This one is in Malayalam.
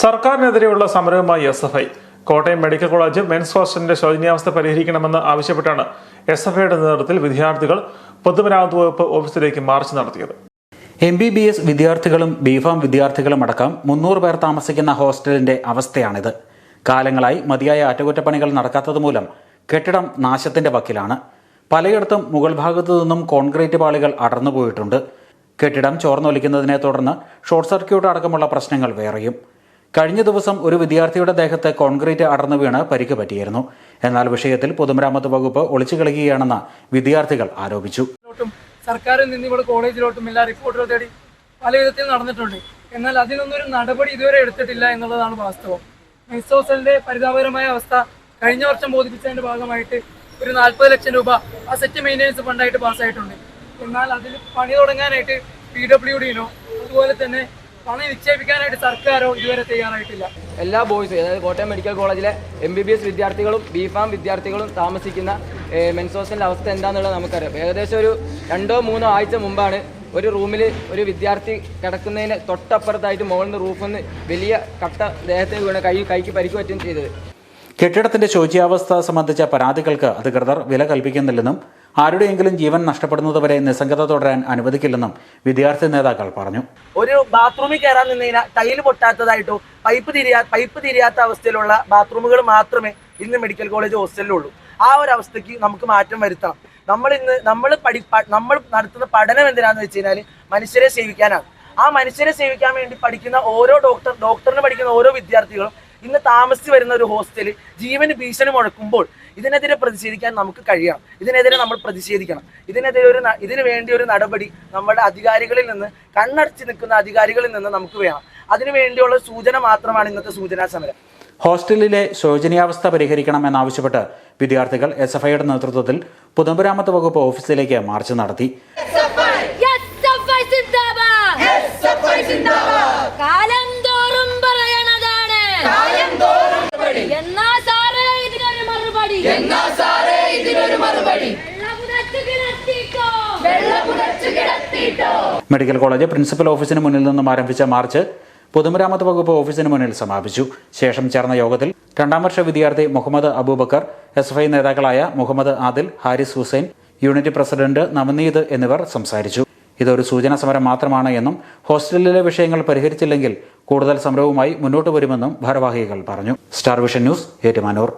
സർക്കാരിനെതിരെയുള്ള സമരവുമായി S F I. Kottayam medical college men's ഹോസ്റ്റലിന്റെ ശോചനീയാവസ്ഥ പരിഹരിക്കണമെന്ന് ആവശ്യപ്പെട്ടാണ് എസ് എഫ് ഐയുടെ നേതൃത്വത്തിൽ വിദ്യാർത്ഥികൾ പൊതുമരാമത്ത് വകുപ്പ് ഓഫീസിലേക്ക് മാർച്ച് നടത്തിയത്. എം ബി ബി എസ് വിദ്യാർത്ഥികളും ബിഫാം വിദ്യാർത്ഥികളും അടക്കം മുന്നൂറ് പേർ താമസിക്കുന്ന ഹോസ്റ്റലിന്റെ അവസ്ഥയാണിത്. കാലങ്ങളായി മതിയായ അറ്റകുറ്റപ്പണികൾ നടക്കാത്തതുമൂലം കെട്ടിടം നാശത്തിന്റെ വക്കിലാണ്. പലയിടത്തും മുകൾ ഭാഗത്തു നിന്നും കോൺക്രീറ്റ് പാളികൾ അടർന്നുപോയിട്ടുണ്ട്. കെട്ടിടം ചോർന്നൊലിക്കുന്നതിനെ തുടർന്ന് ഷോർട്ട് സർക്യൂട്ട് അടക്കമുള്ള പ്രശ്നങ്ങൾ വേറെയും. കഴിഞ്ഞ ദിവസം ഒരു വിദ്യാർത്ഥിയുടെ ദേഹത്ത് കോൺക്രീറ്റ് അടർന്നു വീണ് പരിക്ക് പറ്റിയിരുന്നു. എന്നാൽ വിഷയത്തിൽ പൊതുമരാമത്ത് വകുപ്പ് ഒളിച്ചു കളിക്കുകയാണെന്ന് വിദ്യാർത്ഥികൾ ആരോപിച്ചു. സർക്കാരിൽ നിന്ന് ഇവിടെ കോളേജിലോട്ടും എല്ലാ റിപ്പോർട്ടുകൾ തേടി പല വിധത്തിൽ നടന്നിട്ടുണ്ട്. എന്നാൽ അതിനൊന്നും ഒരു നടപടി ഇതുവരെ എടുത്തിട്ടില്ല എന്നുള്ളതാണ് വാസ്തവം. മെൻസോസലിന്റെ പരിതാപകരമായ അവസ്ഥ കഴിഞ്ഞ വർഷം ബോധിപ്പിച്ചതിന്റെ ഭാഗമായിട്ട് ഒരു നാൽപ്പത് ലക്ഷം രൂപ ആ സെറ്റ് മെയിന്റെനൻസ് ഫണ്ടായിട്ട് പാസ്സായിട്ടുണ്ട് എന്നാൽ അതിൽ പണി തുടങ്ങാനായിട്ട് പി ഡബ്ല്യു ഡിയിലോ അതുപോലെ തന്നെ പണം നിക്ഷേപിക്കാനായിട്ട് സർക്കാരോ ഇതുവരെ തയ്യാറായിട്ടില്ല. എല്ലാ ബോയ്സും അതായത് കോട്ടയം മെഡിക്കൽ കോളേജിലെ എം ബി ബി എസ് വിദ്യാർത്ഥികളും ബി ഫാം വിദ്യാർത്ഥികളും താമസിക്കുന്ന മെൻസ് ഹോസ്റ്റലിന്റെ അവസ്ഥ എന്താണെന്നുള്ളത് നമുക്കറിയാം. ഏകദേശം ഒരു രണ്ടോ മൂന്നോ ആഴ്ച മുമ്പാണ് ഒരു റൂമിൽ ഒരു വിദ്യാർത്ഥി കിടക്കുന്നതിന് തൊട്ടപ്പുറത്തായിട്ട് മുകളിൽ നിന്ന് റൂഫിൽ നിന്ന് വലിയ കട്ട ദേഹത്തിന് വീണ് കൈ കൈക്ക് പരിക്ക് പറ്റുകയും ചെയ്തത്. കെട്ടിടത്തിന്റെ ശോച്യാവസ്ഥ സംബന്ധിച്ച പരാതികൾക്ക് അധികൃതർ വില കൽപ്പിക്കുന്നില്ലെന്നും ആരുടെയെങ്കിലും ജീവൻ നഷ്ടപ്പെടുന്നതുവരെ നിസ്സംഗത തുടരാൻ അനുവദിക്കില്ലെന്നും വിദ്യാർത്ഥി നേതാക്കൾ പറഞ്ഞു. ഒരു ബാത്റൂമിൽ കയറാൻ നിന്ന് കഴിഞ്ഞാൽ ടൈൽ പൊട്ടാത്തതായിട്ടോ പൈപ്പ് തിരിയാ പൈപ്പ് തിരിയാത്ത അവസ്ഥയിലുള്ള ബാത്റൂമുകൾ മാത്രമേ ഇന്ന് മെഡിക്കൽ കോളേജ് ഹോസ്റ്റലിലുള്ളൂ ആ ഒരു അവസ്ഥയ്ക്ക് നമുക്ക് മാറ്റം വരുത്തണം. നമ്മൾ ഇന്ന് നമ്മൾ പഠി നമ്മൾ നടത്തുന്ന പഠനം എന്തിനാന്ന് വെച്ച് കഴിഞ്ഞാൽ മനുഷ്യരെ സേവിക്കാനാണ്. ആ മനുഷ്യരെ സേവിക്കാൻ വേണ്ടി പഠിക്കുന്ന ഓരോ ഡോക്ടർ ഡോക്ടറിന് പഠിക്കുന്ന ഓരോ വിദ്യാർത്ഥികളും ഇന്ന് താമസിച്ച് വരുന്ന ഒരു ഹോസ്റ്റലിൽ ജീവന് ഭീഷണി മുഴക്കുമ്പോൾ ഇതിനെതിരെ പ്രതിഷേധിക്കാൻ നമുക്ക് കഴിയണം. ഇതിനെതിരെ നമ്മൾ പ്രതിഷേധിക്കണം. ഇതിനെതിരെ ഒരു ഇതിന് വേണ്ടി ഒരു നടപടി നമ്മുടെ അധികാരികളിൽ നിന്ന് കണ്ണടച്ച് നിൽക്കുന്ന അധികാരികളിൽ നിന്ന് നമുക്ക് വേണം. അതിനു വേണ്ടിയുള്ള സൂചന മാത്രമാണ് ഇന്നത്തെ സൂചനാ സമരം. ഹോസ്റ്റലിലെ ശോചനീയാവസ്ഥ പരിഹരിക്കണം എന്നാവശ്യപ്പെട്ട് വിദ്യാർത്ഥികൾ എസ് എഫ് ഐയുടെ നേതൃത്വത്തിൽ പൊതുമരാമത്ത് വകുപ്പ് ഓഫീസിലേക്ക് മാർച്ച് നടത്തി. എന്നാ സാറേ ഇതിനൊരു മറുപടി. മെഡിക്കൽ കോളേജ് പ്രിൻസിപ്പൽ ഓഫീസിന് മുന്നിൽ നിന്നും ആരംഭിച്ച മാർച്ച് പൊതുമരാമത്ത് വകുപ്പ് ഓഫീസിന് മുന്നിൽ സമാപിച്ചു. ശേഷം ചേർന്ന യോഗത്തിൽ രണ്ടാം വർഷ വിദ്യാർത്ഥി Muhammad Abubakar S F I നേതാക്കളായ മുഹമ്മദ് ആദിൽ ഹാരിസ് ഹുസൈൻ യൂണിറ്റ് പ്രസിഡന്റ് നവനീത് എന്നിവർ സംസാരിച്ചു. ഇതൊരു സൂചനാ സമരം മാത്രമാണ് എന്നും ഹോസ്റ്റലിലെ വിഷയങ്ങൾ പരിഹരിച്ചില്ലെങ്കിൽ കൂടുതൽ സമരവുമായി മുന്നോട്ട് വരുമെന്നും ഭാരവാഹികൾ പറഞ്ഞു. Star vision news Ettumanoor.